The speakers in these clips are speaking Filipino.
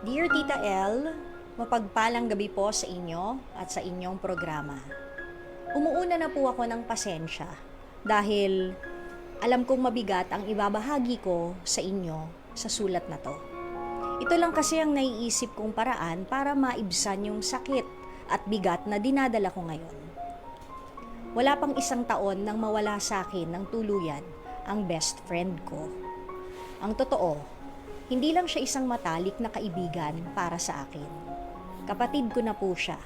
Dear Tita L, mapagpalang gabi po sa inyo at sa inyong programa. Umuuna na po ako ng pasensya dahil alam kong mabigat ang ibabahagi ko sa inyo sa sulat na to. Ito lang kasi ang naiisip kong paraan para maibsan yung sakit at bigat na dinadala ko ngayon. Wala pang isang taon nang mawala sa akin ng tuluyan ang best friend ko. Ang totoo, hindi lang siya isang matalik na kaibigan para sa akin. Kapatid ko na po siya.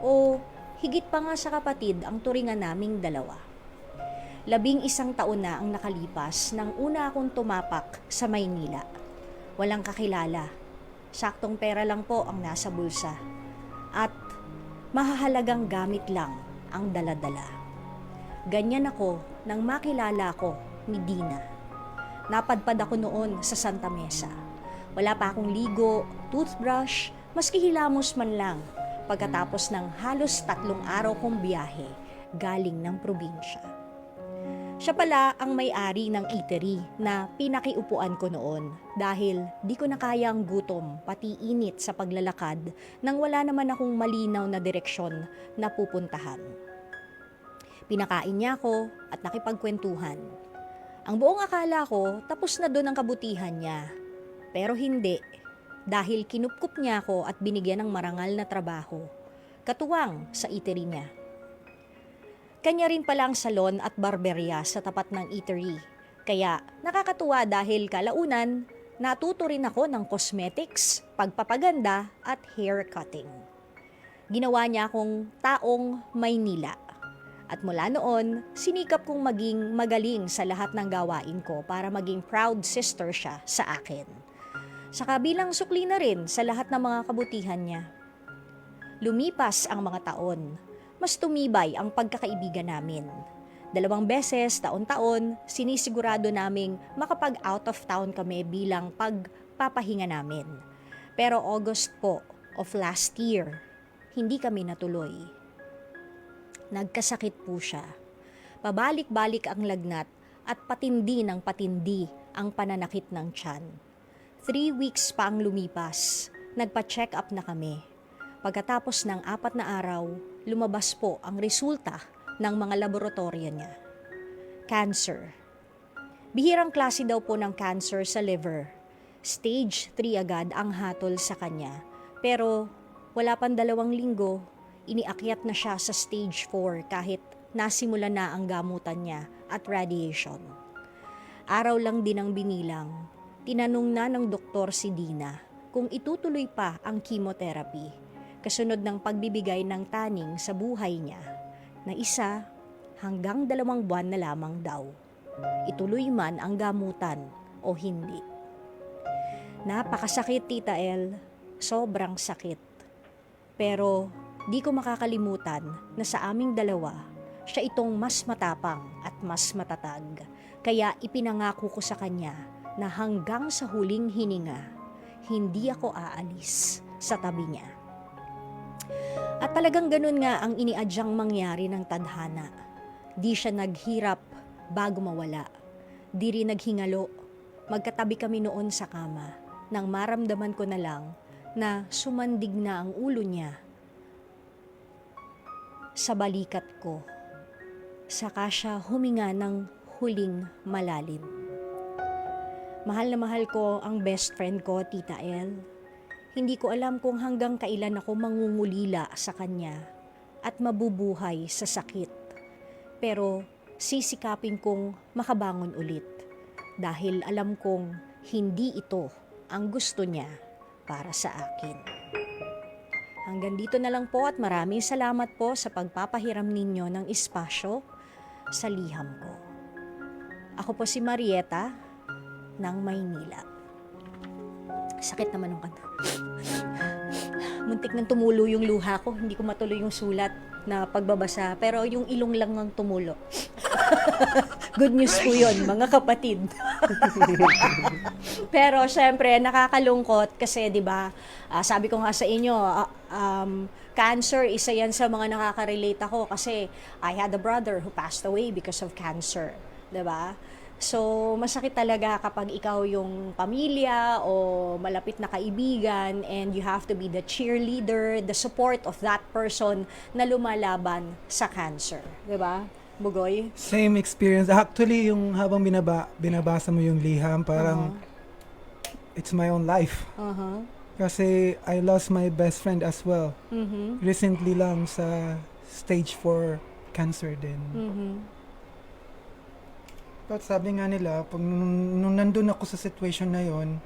O higit pa nga sa kapatid ang turingan naming dalawa. Labing isang taon na ang nakalipas nang una akong tumapak sa Maynila. Walang kakilala. Saktong pera lang po ang nasa bulsa. At mahahalagang gamit lang ang daladala. Ganyan ako nang makilala ko ni Dina. Napadpad ako noon sa Santa Mesa. Wala pa akong ligo, toothbrush, maski hilamos man lang pagkatapos ng halos tatlong araw kong biyahe galing ng probinsya. Siya pala ang may-ari ng eatery na pinakiupuan ko noon dahil di ko na kaya ang gutom pati init sa paglalakad nang wala naman akong malinaw na direksyon na pupuntahan. Pinakain niya ako at nakipagkwentuhan. Ang buong akala ko tapos na doon ang kabutihan niya. Pero hindi dahil kinupkup niya ako at binigyan ng marangal na trabaho. Katuwang sa eatery niya. Kanya rin pala ang salon at barberya sa tapat ng eatery. Kaya nakakatuwa dahil kalaunan, natuto rin ako ng cosmetics, pagpapaganda at hair cutting. Ginawa niya akong taong Maynila. At mula noon, sinikap kong maging magaling sa lahat ng gawain ko para maging proud sister siya sa akin. Sa kabilang sukli na rin sa lahat ng mga kabutihan niya. Lumipas ang mga taon, mas tumibay ang pagkakaibigan namin. Dalawang beses, taon-taon, sinisigurado naming makapag out of town kami bilang pagpapahinga namin. Pero August po of last year, hindi kami natuloy. Nagkasakit po siya. Pabalik-balik ang lagnat at patindi ng patindi ang pananakit ng tiyan. Three weeks pa ang lumipas. Nagpa-check up na kami. Pagkatapos ng apat na araw, lumabas po ang resulta ng mga laboratorio niya. Cancer. Bihirang klase daw po ng cancer sa liver. Stage 3 agad ang hatol sa kanya. Pero wala pang dalawang linggo, iniakyat na siya sa stage 4 kahit nasimula na ang gamutan niya at radiation. Araw lang din ang binilang. Tinanong na ng doktor si Dina kung itutuloy pa ang chemotherapy kasunod ng pagbibigay ng taning sa buhay niya na isa hanggang dalawang buwan na lamang daw. Ituloy man ang gamutan o hindi. Napakasakit, Tita El. Sobrang sakit. Pero di ko makakalimutan na sa aming dalawa, siya itong mas matapang at mas matatag. Kaya ipinangako ko sa kanya na hanggang sa huling hininga, hindi ako aalis sa tabi niya. At talagang ganun nga ang iniadyang mangyari ng tadhana. Di siya naghirap bago mawala. Di rin naghingalo. Magkatabi kami noon sa kama nang maramdaman ko na lang na sumandig na ang ulo niya sa balikat ko. Saka siya huminga ng huling malalim. Mahal na mahal ko ang best friend ko, Tita El. Hindi ko alam kung hanggang kailan ako mangungulila sa kanya at mabubuhay sa sakit. Pero sisikapin kong makabangon ulit dahil alam kong hindi ito ang gusto niya para sa akin. Hanggang dito na lang po at maraming salamat po sa pagpapahiram ninyo ng espasyo sa liham ko. Ako po si Marieta ng Maynila. Sakit naman ng kanta. Muntik nang tumulo yung luha ko. Hindi ko matuloy yung sulat na pagbabasa. Pero yung ilong lang ng tumulo. Good news po yun, mga kapatid. Pero syempre, nakakalungkot kasi 'di ba? ah, sabi ko nga sa inyo, ah, um, cancer isa 'yan sa mga nakaka-relate ako kasi I had a brother who passed away because of cancer, 'di ba? So, masakit talaga kapag ikaw yung pamilya o malapit na kaibigan and you have to be the cheerleader, the support of that person na lumalaban sa cancer. 'Di ba? Bugoy? Same experience. Actually, yung habang binaba, binabasa mo yung liham, parang it's my own life. Uh-huh. Kasi I lost my best friend as well. Mhm. Recently lang sa stage 4 cancer din. Mhm. But sabi nga nila, pag nung, nung nandun ako sa situation na yon,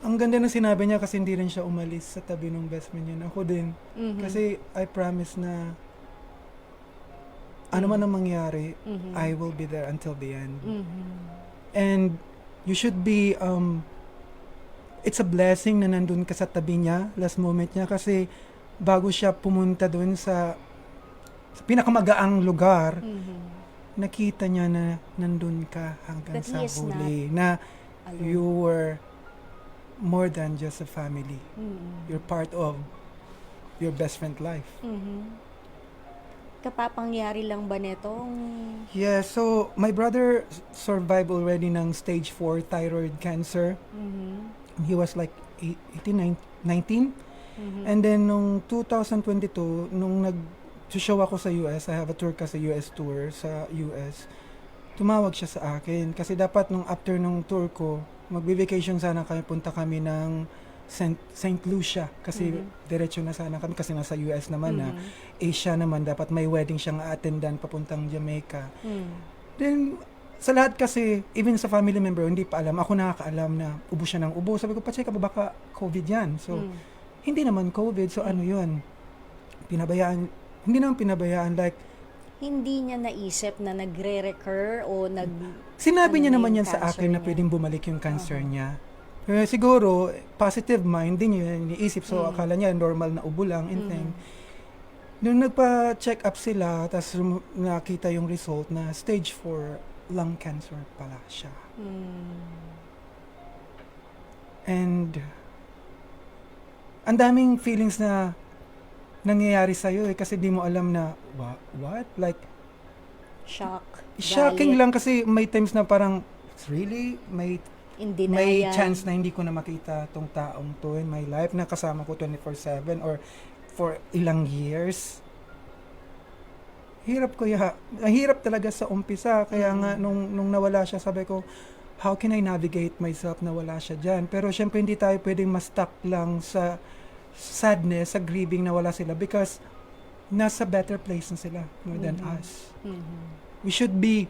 ang ganda ng sinabi niya kasi hindi rin siya umalis sa tabi ng best friend niya. Ako din. Mhm. Kasi I promise na ano man ang mangyari, Mhm. I will be there until the end. Mhm. And you should be, um, it's a blessing na nandun ka sa tabi niya, last moment niya, kasi bago siya pumunta dun sa, sa pinakamagaang lugar, Mhm. nakita niya na nandun ka hanggang That sa huli. Na Alone. you were more than just a family. Mhm. You're part of your best friend life. Mhm. Kapapangyari lang ba netong Yeah, so my brother survived already ng stage 4 thyroid cancer. Mhm. He was like eight- 18, nine- 19. Mhm. And then nung 2022, nung nag show ako sa US, I have a tour kasi US tour sa US. Tumawag siya sa akin kasi dapat nung after nung tour ko, magbe-vacation sana kami, punta kami ng Saint, Saint Lucia kasi Mhm. diretso na sana kami kasi nasa US naman na Mhm. Asia naman dapat may wedding siyang attendan papuntang Jamaica. Mhm. Then sa lahat kasi, even sa family member, hindi pa alam. Ako nakakaalam na ubo siya ng ubo. Sabi ko, pa-check up, baka COVID yan. So, Mhm. hindi naman COVID. So, ano yun? Pinabayaan, hindi naman pinabayaan. Like, hindi niya naisip na nagre-recur o nag sinabi Ano niya na naman yan sa akin na niya? pwedeng bumalik yung cancer Uh-huh. niya. Pero siguro, positive mind din yun, iniisip. So, Mm. akala niya normal na ubo lang, and Mhm. thing. Nung nagpa-check up sila, tapos nakita yung result na stage 4 lung cancer pala siya. Mm. And ang daming feelings na nangyayari sa iyo eh kasi di mo alam na what, what? Like shock shocking galit, lang kasi may times na parang really may in denial may chance na hindi ko na makita tong taong to in my life na kasama ko 24/7 or for ilang years. Hirap ko ya. Hirap talaga sa umpisa kaya nga Mm. nung nung nawala siya sabi ko how can I navigate myself na wala siya diyan? Pero syempre hindi tayo pwedeng ma-stuck lang sa sadness, sa grieving na wala sila because nasa better place na sila more than Mhm. us Mhm. we should be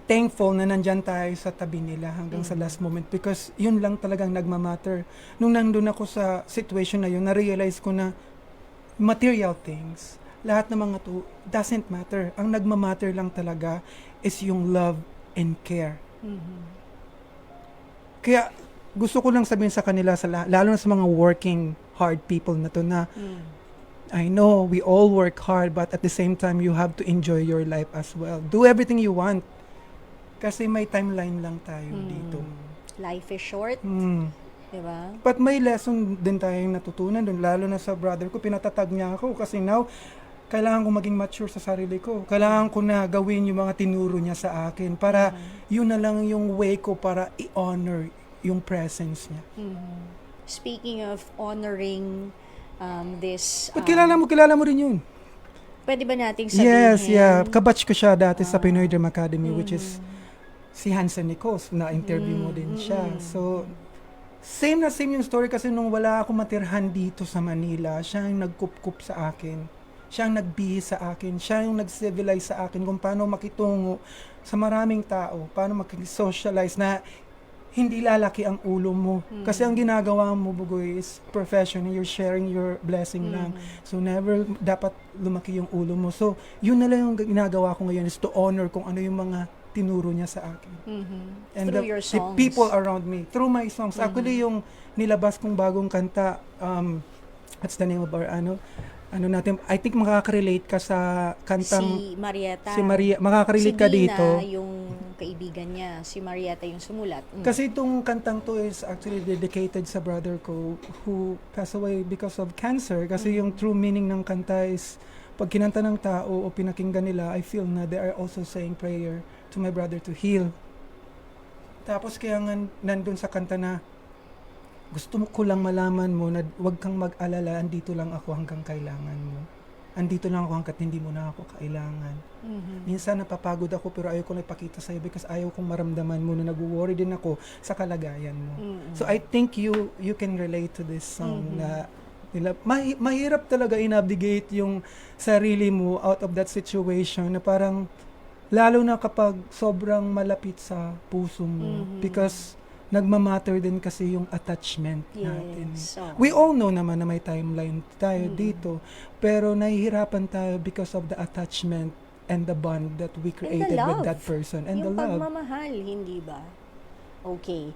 thankful na nandyan tayo sa tabi nila hanggang sa Mhm. last moment because yun lang talagang nagmamatter. Nung nandun ako sa situation na yun, na-realize ko na material things, lahat ng mga to, doesn't matter. Ang nagmamatter lang talaga is yung love and care. Mhm. Kaya gusto ko lang sabihin sa kanila, sa, la- lalo na sa mga working hard people na to na Mm. I know we all work hard, but at the same time, you have to enjoy your life as well. Do everything you want. Kasi may timeline lang tayo Mm. dito. life is short Mm. di ba But may lesson din tayong natutunan doon, lalo na sa brother ko, pinatatag niya ako kasi now, kailangan ko maging mature sa sarili ko. Kailangan ko na gawin yung mga tinuro niya sa akin para yun na lang yung way ko para i-honor yung presence niya. Mhm. speaking of honoring um, this But um, kilala mo, kilala mo rin yun. pwede ba nating sabihin Yes, yeah. Kabatch ko siya dati sa Ah. Pinoy Dream Academy, which is Mhm. Si Hansen Nicos, na-interview mo din siya. Mm, mm, So, same na same yung story kasi nung wala ako matirhan dito sa Manila, siya yung nagkup-kup sa akin. Siya ang nagbihis sa akin. Siya yung nag-civilize sa akin kung paano makitungo sa maraming tao, paano makisocialize na hindi lalaki ang ulo mo. Mm. Kasi ang ginagawa mo, Bugoy, is professional. You're sharing your blessing lang. Mhm. So never dapat lumaki yung ulo mo. So yun na lang yung ginagawa ko ngayon is to honor kung ano yung mga tinuro niya sa akin. Mhm. And through the, your the songs people around me, through my songs. Mhm. Actually yung nilabas kong bagong kanta, um, what's the name of our ano? Ano natin, I think makaka-relate ka sa kantang si Marietta si Maria, makaka-relate ka si Dina, dito. yung kaibigan niya si Marietta yung sumulat Mm. Kasi itong kantang to is actually dedicated sa brother ko who passed away because of cancer. Kasi Mm. yung true meaning ng kanta is pag kinanta ng tao o pinakinggan nila, I feel na they are also saying prayer to my brother to heal. Tapos kaya nga nandun sa kanta na gusto mo ko lang malaman mo na huwag kang mag-alala, andito lang ako hanggang kailangan mo. Andito lang ako hanggat hindi mo na ako kailangan. Mhm. Minsan napapagod ako pero ayaw ko na ipakita sa'yo because ayaw kong maramdaman mo na nag-worry din ako sa kalagayan mo. Mhm. So I think you you can relate to this song Mhm. na nila mahi- mahirap talaga i-navigate yung sarili mo out of that situation na parang lalo na kapag sobrang malapit sa puso mo Mhm. because nagmamatter din kasi yung attachment natin. Yes. oo. We all know naman na may timeline tayo Mhm. dito pero nahihirapan tayo because of the attachment and the bond that we created with that person and yung the love. pagmamahal, hindi ba? Okay.